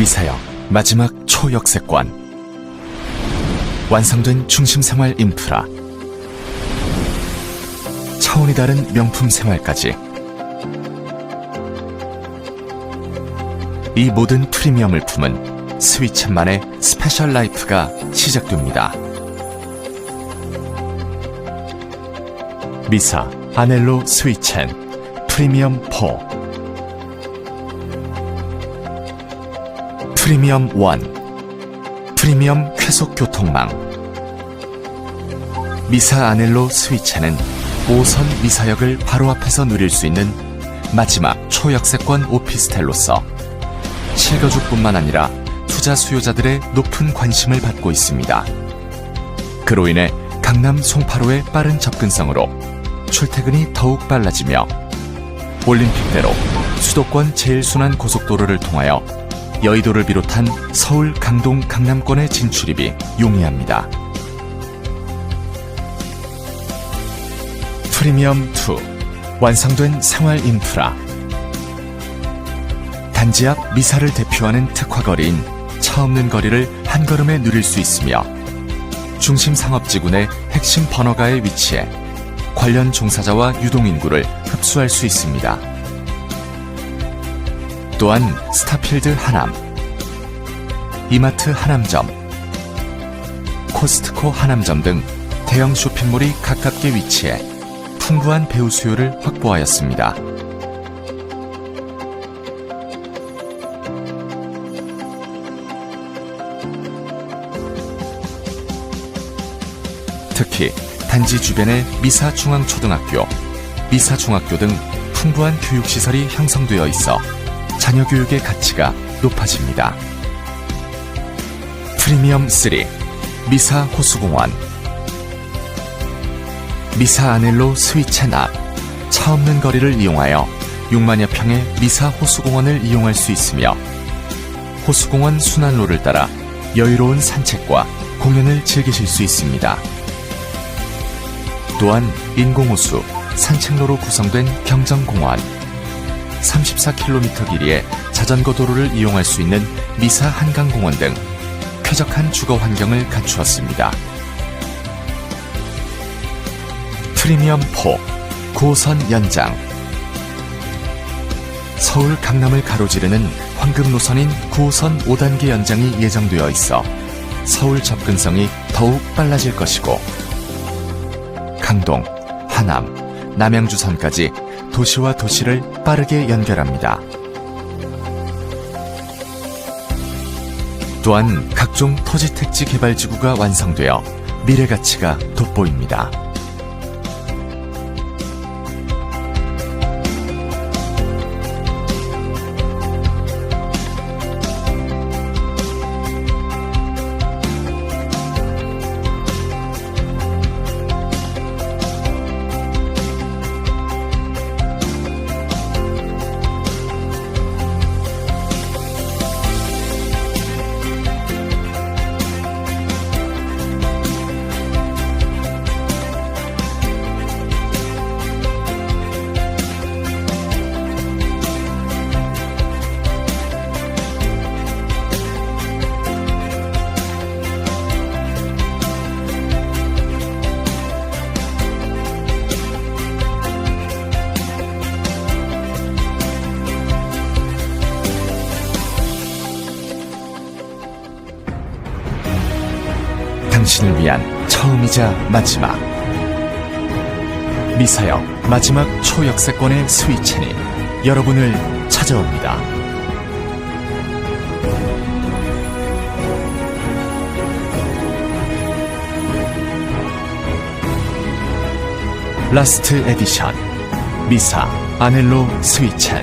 미사역 마지막 초역세권. 완성된 중심생활 인프라. 차원이 다른 명품 생활까지. 이 모든 프리미엄을 품은 스위첸만의 스페셜 라이프가 시작됩니다. 미사 아넬로 스위첸 프리미엄 4 프리미엄 1 프리미엄 쾌속 교통망 미사 아넬로 스위첸은 5선 미사역을 바로 앞에서 누릴 수 있는 마지막 초역세권 오피스텔로서 실거주뿐만 아니라 투자 수요자들의 높은 관심을 받고 있습니다. 그로 인해 강남 송파로의 빠른 접근성으로 출퇴근이 더욱 빨라지며 올림픽대로 수도권 제일순환 고속도로를 통하여 여의도를 비롯한 서울 강동 강남권의 진출입이 용이합니다. 프리미엄 2 완성된 생활 인프라 단지 앞 미사를 대표하는 특화거리인 차 없는 거리를 한 걸음에 누릴 수 있으며 중심 상업지구의 핵심 번화가에 위치해 관련 종사자와 유동인구를 흡수할 수 있습니다. 또한 스타필드 하남, 이마트 하남점, 코스트코 하남점 등 대형 쇼핑몰이 가깝게 위치해 풍부한 배우 수요를 확보하였습니다. 특히 단지 주변의 미사중앙초등학교, 미사중학교 등 풍부한 교육시설이 형성되어 있어 자녀 교육의 가치가 높아집니다. 프리미엄 3 미사 호수공원 미사 아넬로 스위첸 앞 차 없는 거리를 이용하여 6만여 평의 미사 호수공원을 이용할 수 있으며 호수공원 순환로를 따라 여유로운 산책과 공연을 즐기실 수 있습니다. 또한 인공호수, 산책로로 구성된 경정공원, 34km 길이의 자전거 도로를 이용할 수 있는 미사 한강공원 등 쾌적한 주거 환경을 갖추었습니다. 프리미엄 4 고선 연장 서울 강남을 가로지르는 황금 노선인 9호선 5단계 연장이 예정되어 있어 서울 접근성이 더욱 빨라질 것이고 강동, 하남, 남양주선까지 도시와 도시를 빠르게 연결합니다. 또한 각종 토지 택지 개발 지구가 완성되어 미래 가치가 돋보입니다. 당신을 위한 처음이자 마지막 미사역 마지막 초역세권의 스위첸이 여러분을 찾아옵니다. 라스트 에디션 미사 아넬로 스위첸